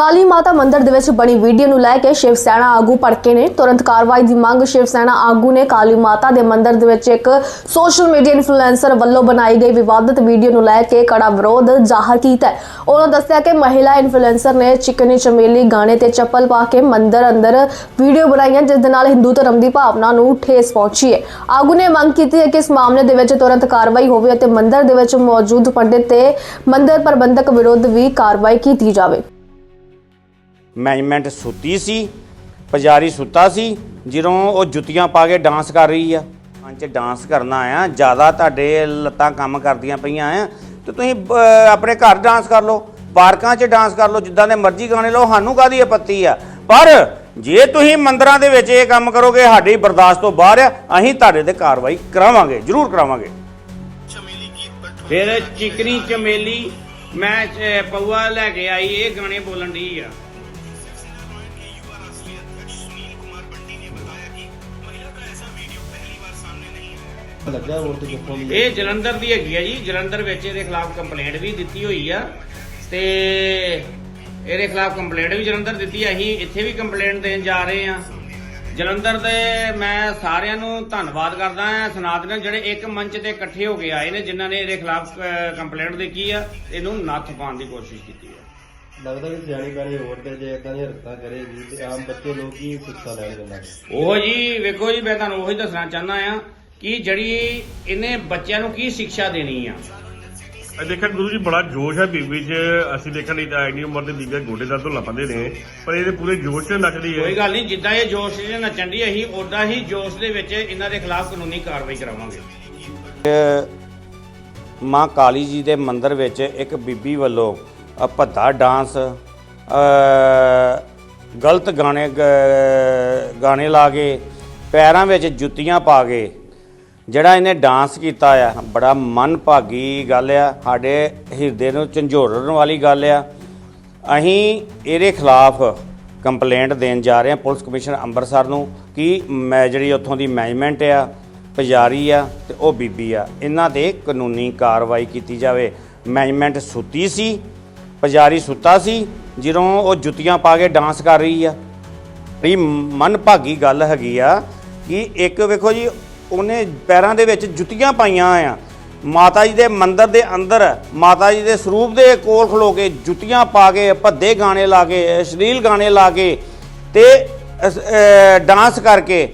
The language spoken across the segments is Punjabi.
ਕਾਲੀ ਮਾਤਾ ਮੰਦਿਰ ਦੇ ਵਿੱਚ ਬਣੀ ਵੀਡੀਓ ਨੂੰ ਲੈ ਕੇ ਸ਼ਿਵ ਸੈਨਾ ਆਗੂ ਭੜਕੇ ਨੇ। ਤੁਰੰਤ ਕਾਰਵਾਈ ਦੀ ਮੰਗ ਸ਼ਿਵ ਸੈਨਾ ਆਗੂ ਨੇ ਕਾਲੀ ਮਾਤਾ ਦੇ ਮੰਦਿਰ ਦੇ ਵਿੱਚ ਇੱਕ ਸੋਸ਼ਲ ਮੀਡੀਆ ਇਨਫਲੂਐਂਸਰ ਵੱਲੋਂ ਬਣਾਈ ਗਈ ਵਿਵਾਦਤ ਵੀਡੀਓ ਨੂੰ ਲੈ ਕੇ ਕੜਾ ਵਿਰੋਧ ਜ਼ਾਹਰ ਕੀਤਾ ਉਹਨਾਂ ਦੱਸਿਆ ਕਿ ਮਹਿਲਾ ਇਨਫਲੂਐਂਸਰ ਨੇ ਚਿਕਨੀ ਚਮੇਲੀ ਗਾਣੇ ਤੇ ਚੱਪਲ ਪਾ ਕੇ ਮੰਦਿਰ ਅੰਦਰ ਵੀਡੀਓ ਬਣਾਈਆਂ, ਜਿਸ ਦੇ ਨਾਲ ਹਿੰਦੂ ਧਰਮ ਦੀ ਭਾਵਨਾ ਨੂੰ ਠੇਸ ਪਹੁੰਚੀ ਹੈ। ਆਗੂ ਨੇ ਮੰਗ ਕੀਤੀ ਹੈ ਕਿ ਇਸ ਮਾਮਲੇ ਦੇ ਵਿੱਚ ਤੁਰੰਤ ਕਾਰਵਾਈ ਹੋਵੇ ਅਤੇ ਮੰਦਿਰ ਦੇ ਵਿੱਚ ਮੌਜੂਦ ਪੰਡਿਤ ਤੇ ਮੰਦਿਰ ਪ੍ਰਬੰਧਕ ਵਿਰੁੱਧ ਵੀ ਕਾਰਵਾਈ ਕੀਤੀ ਜਾਵੇ। ਮੈਨੇਜਮੈਂਟ ਸੁੱਤੀ ਸੀ ਪੁਜਾਰੀ ਸੁੱਤਾ ਸੀ ਜਦੋਂ ਉਹ ਜੁੱਤੀਆਂ ਪਾ ਕੇ ਡਾਂਸ ਕਰ ਰਹੀ ਆ। ਮੰਚ ਡਾਂਸ ਕਰਨਾ ਆ ਜ਼ਿਆਦਾ ਤੁਹਾਡੇ ਲੱਤਾਂ ਕੰਮ ਕਰਦੀਆਂ ਪਈਆਂ ਆ ਤੇ ਤੁਸੀਂ ਅਹ, ਆਪਣੇ ਘਰ ਡਾਂਸ ਕਰ ਲਓ ਪਾਰਕਾਂ 'ਚ ਡਾਂਸ ਕਰ ਲਓ ਜਿੱਦਾਂ ਦੇ ਮਰਜ਼ੀ ਗਾਣੇ ਲਾਓ ਸਾਨੂੰ ਕਾਦੀ ਆਪੱਤੀ ਆ? ਪਰ ਜੇ ਤੁਸੀਂ ਮੰਦਰਾਂ ਦੇ ਵਿੱਚ ਇਹ ਕੰਮ ਕਰੋਗੇ ਸਾਡੀ ਬਰਦਾਸ਼ਤ ਤੋਂ ਬਾਹਰ ਆ ਅਸੀਂ ਤੁਹਾਡੇ ਤੇ ਕਾਰਵਾਈ ਕਰਾਵਾਂਗੇ ਜ਼ਰੂਰ ਕਰਾਵਾਂਗੇ। ਫਿਰ ਚਿਕਨੀ ਚਮੇਲੀ ਮੈਂ ਪਊਆ ਲੈ ਕੇ ਆਈ ਇਹ ਗਾਣੇ ਬੋਲਣ ਦੀ ਆ। ਲੱਗਾ ਹੋਰ ਤੇ ਕਿੱਥੋਂ ਦੀ ਇਹ ਜਲੰਧਰ ਦੀ ਹੈਗੀ ਆ ਜੀ। ਜਲੰਧਰ ਵਿੱਚ ਇਹਦੇ ਖਿਲਾਫ ਕੰਪਲੇਂਟ ਵੀ ਦਿੱਤੀ ਹੋਈ ਆ। ਤੇ ਇਹਦੇ ਖਿਲਾਫ ਕੰਪਲੇਂਟ ਵੀ ਜਲੰਧਰ ਦਿੱਤੀ ਆ। ਅਸੀਂ ਇੱਥੇ ਵੀ ਕੰਪਲੇਂਟ ਦੇਣ ਜਾ ਰਹੇ ਆ। ਜਲੰਧਰ ਦੇ ਮੈਂ ਸਾਰਿਆਂ ਨੂੰ ਧੰਨਵਾਦ ਕਰਦਾ ਆ। ਸਨਾਤਨ ਜਿਹੜੇ ਇੱਕ ਮੰਚ ਤੇ ਇਕੱਠੇ ਹੋ ਕੇ ਆਏ ਨੇ ਜਿਨ੍ਹਾਂ ਨੇ ਇਹਦੇ ਖਿਲਾਫ ਕੰਪਲੇਂਟ ਦਿੱਤੀ ਆ ਇਹਨੂੰ ਨੱਥ ਪਾਉਣ ਦੀ ਕੋਸ਼ਿਸ਼ ਕੀਤੀ ਆ। ਲੱਗਦਾ ਕਿ ਸਿਆਣੀ ਬਾਣੀ ਹੋਰ ਤੇ ਜੇ ਇਦਾਂ ਦੀਆਂ ਹਰਕਤਾਂ ਕਰੇਗੀ ਤੇ ਆਮ ਬੱਚੇ ਲੋਕ ਹੀ ਸਿੱਖਿਆ ਲੈਣਗੇ ਉਹ ਜੀ ਵੇਖੋ ਜੀ ਮੈਂ ਤੁਹਾਨੂੰ ਉਹੀ ਦੱਸਣਾ ਚਾਹੁੰਦਾ ਆ। ਕਿ ਜਿਹੜੀ ਇਹਨੇ ਬੱਚਿਆਂ ਨੂੰ ਕੀ ਸਿੱਖਿਆ ਦੇਣੀ ਆ? ਇਹ ਦੇਖਣ ਗੁਰੂ ਜੀ ਬੜਾ ਜੋਸ਼ ਹੈ ਬੀਬੀ 'ਚ। ਅਸੀਂ ਦੇਖਣ ਲਈ ਤਾਂ ਇੰਨੀ ਉਮਰ ਦੇ ਬੀਬੀ ਗੋਡੇ ਦਰਦ ਤੋਂ ਲੱਪਦੇ ਨੇ। ਪਰ ਇਹਦੇ ਪੂਰੇ ਜੋਸ਼ 'ਚ ਨੱਚਦੀ ਕੋਈ ਹੈ ਗੱਲ ਨਹੀਂ ਜਿੱਦਾਂ ਇਹ ਜੋਸ਼ 'ਚ ਨੱਚਣ ਦੀ ਅਸੀਂ ਉਦਾਂ ਹੀ ਜੋਸ਼ ਦੇ ਵਿੱਚ ਇਹਨਾਂ ਦੇ ਖਿਲਾਫ ਕਾਨੂੰਨੀ ਕਾਰਵਾਈ ਕਰਾਵਾਂਗੇ। ਮਾਂ ਕਾਲੀ ਜੀ ਦੇ ਮੰਦਿਰ ਵਿੱਚ ਇੱਕ ਬੀਬੀ ਵੱਲੋਂ ਅ, ਭੱਦਾ ਡਾਂਸ ਅ, ਗਲਤ ਗਾਣੇ ਗਾਣੇ ਲਾ ਕੇ ਪੈਰਾਂ ਵਿੱਚ ਜੁੱਤੀਆਂ ਪਾ ਕੇ ਜਿਹੜਾ ਇਹਨੇ ਡਾਂਸ ਕੀਤਾ ਆ, ਬੜਾ ਮਨ ਭਾਗੀ ਗੱਲ ਆ, ਸਾਡੇ ਹਿਰਦੇ ਨੂੰ ਝੰਜੋੜਨ ਵਾਲੀ ਗੱਲ ਆ। ਅਸੀਂ ਇਹਦੇ ਖਿਲਾਫ ਕੰਪਲੇਂਟ ਦੇਣ ਜਾ ਰਹੇ ਹਾਂ ਪੁਲਿਸ ਕਮਿਸ਼ਨਰ ਅੰਮ੍ਰਿਤਸਰ ਨੂੰ ਕਿ ਮੈਂ ਜਿਹੜੀ ਉੱਥੋਂ ਦੀ ਮੈਨੇਜਮੈਂਟ ਆ, ਪੁਜਾਰੀ ਆ ਤੇ ਉਹ ਬੀਬੀ ਆ। ਇਹਨਾਂ ਤੇ ਕਾਨੂੰਨੀ ਕਾਰਵਾਈ ਕੀਤੀ ਜਾਵੇ। ਮੈਨੇਜਮੈਂਟ ਸੁੱਤੀ ਸੀ, ਪੁਜਾਰੀ ਸੁੱਤਾ ਸੀ, ਜਦੋਂ ਉਹ ਜੁੱਤੀਆਂ ਪਾ ਕੇ ਡਾਂਸ ਕਰ ਰਹੀ ਆ। ਇਹ ਮਨ ਭਾਗੀ ਗੱਲ ਹੈਗੀ ਆ ਕਿ ਇੱਕ ਵੇਖੋ ਜੀ ਉਹਨੇ ਪੈਰਾਂ ਦੇ ਵਿੱਚ ਜੁੱਤੀਆਂ ਪਾਈਆਂ ਆ। ਮਾਤਾ ਜੀ ਦੇ ਮੰਦਿਰ ਦੇ ਅੰਦਰ, ਮਾਤਾ ਜੀ ਦੇ ਸਰੂਪ ਦੇ ਕੋਲ ਖਲੋ ਕੇ ਜੁੱਤੀਆਂ ਪਾ ਕੇ, ਭੱਦੇ ਗਾਣੇ ਲਾ ਕੇ, ਅਸ਼ਲੀਲ ਗਾਣੇ ਲਾ ਕੇ ਤੇ ਡਾਂਸ ਕਰਕੇ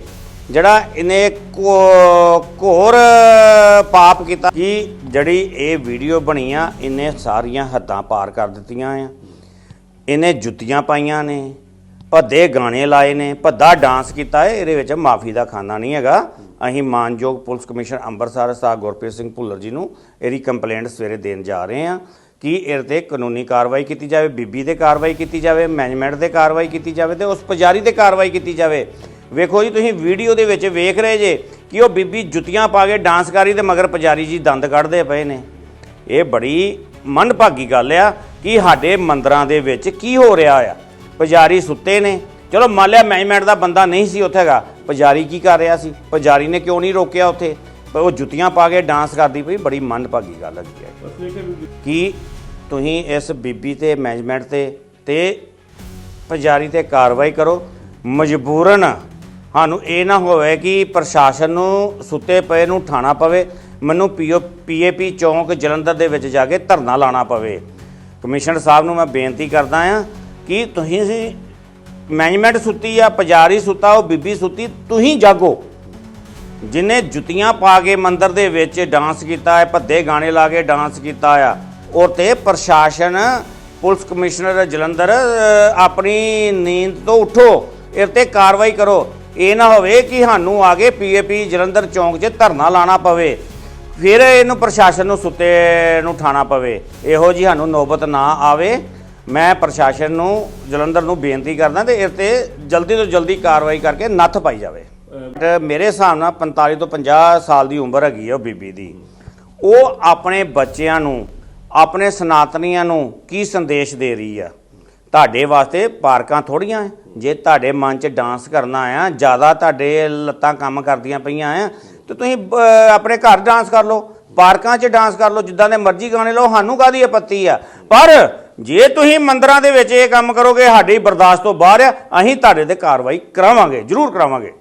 ਜਿਹੜਾ ਇਹਨੇ ਕੋ- ਘੋਰ ਪਾਪ ਕੀਤਾ ਕਿ ਜਿਹੜੀ ਇਹ ਵੀਡੀਓ ਬਣੀ ਆ ਇਹਨੇ ਸਾਰੀਆਂ ਹੱਦਾਂ ਪਾਰ ਕਰ ਦਿੱਤੀਆਂ ਆ। ਇਹਨੇ ਜੁੱਤੀਆਂ ਪਾਈਆਂ ਨੇ। ਭੱਦੇ ਗਾਣੇ ਲਾਏ ਨੇ, ਭੱਦਾ ਡਾਂਸ ਕੀਤਾ ਹੈ ਇਹਦੇ ਵਿੱਚ ਮਾਫੀ ਦਾ ਖਾਨਾ ਨਹੀਂ ਹੈਗਾ। ਅਸੀਂ ਮਾਨਯੋਗ ਪੁਲਿਸ ਕਮਿਸ਼ਨਰ ਅੰਮ੍ਰਿਤਸਰ ਸਾਹਿਬ ਗੁਰਪ੍ਰੀਤ ਸਿੰਘ ਭੁੱਲਰ ਜੀ ਨੂੰ ਇਹਦੀ ਕੰਪਲੇਂਟ ਸਵੇਰੇ ਦੇਣ ਜਾ ਰਹੇ ਹਾਂ ਕਿ ਇਹਦੇ ਤੇ ਕਾਨੂੰਨੀ ਕਾਰਵਾਈ ਕੀਤੀ ਜਾਵੇ, ਬੀਬੀ ਤੇ ਕਾਰਵਾਈ ਕੀਤੀ ਜਾਵੇ ਮੈਨੇਜਮੈਂਟ ਦੇ ਕਾਰਵਾਈ ਕੀਤੀ ਜਾਵੇ ਤੇ ਉਸ ਪੁਜਾਰੀ ਦੇ ਕਾਰਵਾਈ ਕੀਤੀ ਜਾਵੇ। ਵੇਖੋ ਜੀ, ਤੁਸੀਂ ਵੀਡੀਓ ਦੇ ਵਿੱਚ ਵੇਖ ਰਹੇ ਜੇ ਕਿ ਉਹ ਬੀਬੀ ਜੁੱਤੀਆਂ ਪਾ ਕੇ ਡਾਂਸ ਕਰੀ ਰਹੀ ਤੇ ਮਗਰ ਪੁਜਾਰੀ ਜੀ ਦੰਦ ਕੱਢਦੇ ਪਏ ਨੇ। ਇਹ ਬੜੀ ਮਨਭਾਗੀ ਗੱਲ ਆ ਕਿ ਸਾਡੇ ਮੰਦਰਾਂ ਦੇ ਵਿੱਚ ਕੀ ਹੋ ਰਿਹਾ ਆ। ਪੁਜਾਰੀ ਸੁੱਤੇ ਨੇ। ਚਲੋ ਮੰਨ ਲਿਆ ਮੈਨੇਜਮੈਂਟ ਦਾ ਬੰਦਾ ਨਹੀਂ ਸੀ ਉੱਥੇ ਹੈਗਾ। ਪੁਜਾਰੀ ਕੀ ਕਰ ਰਿਹਾ ਸੀ? ਪੁਜਾਰੀ ਨੇ ਕਿਉਂ ਨਹੀਂ ਰੋਕਿਆ ਉੱਥੇ? ਪਰ ਉਹ ਜੁੱਤੀਆਂ ਪਾ ਕੇ ਡਾਂਸ ਕਰਦੀ ਪਈ, ਬੜੀ ਮਨਭਾਗੀ ਗੱਲ ਹੈਗੀ ਹੈ ਕਿ ਤੁਸੀਂ ਇਸ ਬੀਬੀ ਤੇ, ਮੈਨੇਜਮੈਂਟ ਤੇ ਤੇ ਪੁਜਾਰੀ ਤੇ ਕਾਰਵਾਈ ਕਰੋ? ਮਜਬੂਰਨ ਸਾਨੂੰ ਇਹ ਨਾ ਹੋਵੇ ਕਿ ਪ੍ਰਸ਼ਾਸਨ ਨੂੰ ਸੁੱਤੇ ਪਏ ਨੂੰ ਠਾਣਾ ਪਵੇ। ਮੈਨੂੰ ਪੀਓ, ਪੀਏਪੀ ਚੌਂਕ ਜਲੰਧਰ ਦੇ ਵਿੱਚ ਜਾ ਕੇ ਧਰਨਾ ਲਾਣਾ ਪਵੇ। ਕਮਿਸ਼ਨਰ ਸਾਹਿਬ ਨੂੰ ਮੈਂ ਬੇਨਤੀ ਕਰਦਾ ਆ ਕਿ ਤੁਸੀਂ ਮੈਨੇਜਮੈਂਟ ਸੁੱਤੀ ਆ, ਪੁਜਾਰੀ ਸੁੱਤਾ, ਉਹ ਬੀਬੀ ਸੁੱਤੀ, ਤੁਸੀਂ ਜਾਗੋ। ਜਿਨੇ ਜੁੱਤੀਆਂ ਪਾ ਕੇ ਮੰਦਰ ਦੇ ਵਿੱਚ ਡਾਂਸ ਕੀਤਾ ਹੈ, ਭੱਦੇ ਗਾਣੇ ਲਾ ਕੇ ਡਾਂਸ ਕੀਤਾ ਆ, ਔਰ ਤੇ ਪ੍ਰਸ਼ਾਸਨ, ਪੁਲਿਸ ਕਮਿਸ਼ਨਰ ਜਲੰਧਰ ਆਪਣੀ ਨੀਂਦ ਤੋਂ ਉਠੋ ਇਹ ਤੇ ਕਾਰਵਾਈ ਕਰੋ। ਇਹ ਨਾ ਹੋਵੇ ਕਿ ਸਾਨੂੰ ਆ ਕੇ ਪੀਏਪੀ ਜਲੰਧਰ ਚੌਂਕ 'ਚ ਧਰਨਾ ਲਾਣਾ ਪਵੇ, ਫਿਰ ਇਹਨੂੰ ਪ੍ਰਸ਼ਾਸਨ ਨੂੰ ਸੁੱਤੇ ਨੂੰ ਠਾਣਾ ਪਵੇ। ਇਹੋ ਜੀ ਸਾਨੂੰ ਨੌਬਤ ਨਾ ਆਵੇ। ਮੈਂ ਪ੍ਰਸ਼ਾਸਨ ਨੂੰ ਜਲੰਧਰ ਨੂੰ ਬੇਨਤੀ ਕਰਦਾ ਤੇ ਇਹ ਤੇ ਜਲਦੀ ਤੋਂ ਜਲਦੀ ਕਾਰਵਾਈ ਕਰਕੇ ਨੱਥ ਪਾਈ ਜਾਵੇ। ਮੇਰੇ ਹਿਸਾਬ ਨਾਲ 45 ਤੋਂ 50 ਸਾਲ ਦੀ ਉਮਰ ਹੈਗੀ ਆ ਉਹ ਬੀਬੀ ਦੀ। ਉਹ ਆਪਣੇ ਬੱਚਿਆਂ ਨੂੰ ਆਪਣੇ ਸਨਾਤਨੀਆਂ ਨੂੰ ਕੀ ਸੰਦੇਸ਼ ਦੇ ਰਹੀ ਆ? ਤੁਹਾਡੇ ਵਾਸਤੇ ਪਾਰਕਾਂ ਥੋੜੀਆਂ ਜੇ ਤੁਹਾਡੇ ਮਨ 'ਚ ਡਾਂਸ ਕਰਨਾ ਆ ਜ਼ਿਆਦਾ ਤੁਹਾਡੇ ਲੱਤਾਂ ਕੰਮ ਕਰਦੀਆਂ ਪਈਆਂ ਆ ਤੇ ਤੁਸੀਂ ਆਪਣੇ ਘਰ ਡਾਂਸ ਕਰ ਲਓ। ਪਾਰਕਾਂ 'ਚ ਡਾਂਸ ਕਰ ਲਓ ਜਿੱਦਾਂ ਦੇ ਮਰਜ਼ੀ ਗਾਣੇ ਲਾਓ ਸਾਨੂੰ ਕਾਦੀ ਆਪੱਤੀ ਆ? ਪਰ ਜੇ ਤੁਸੀਂ ਮੰਦਰਾਂ ਦੇ ਵਿੱਚ ਇਹ ਕੰਮ ਕਰੋਗੇ, ਸਾਡੀ ਬਰਦਾਸ਼ਤ ਤੋਂ ਬਾਹਰ ਆ, ਅਸੀਂ ਤੁਹਾਡੇ ਤੇ ਕਾਰਵਾਈ ਕਰਾਵਾਂਗੇ, ਜ਼ਰੂਰ ਕਰਾਵਾਂਗੇ।